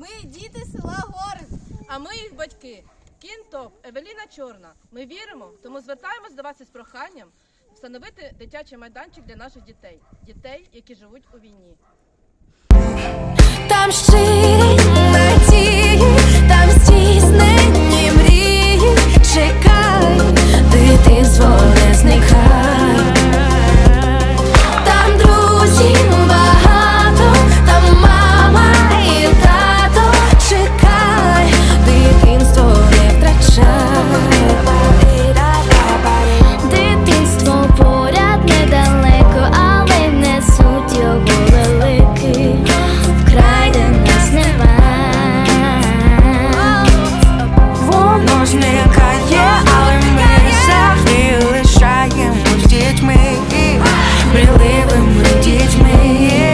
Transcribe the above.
Ми діти села Горець. А ми їх батьки. Кінтоп, Евеліна Чорна. Ми віримо, тому звертаємось до вас із проханням встановити дитячий майданчик для наших дітей, дітей, які живуть у війні. Там щиро будуть дітьми.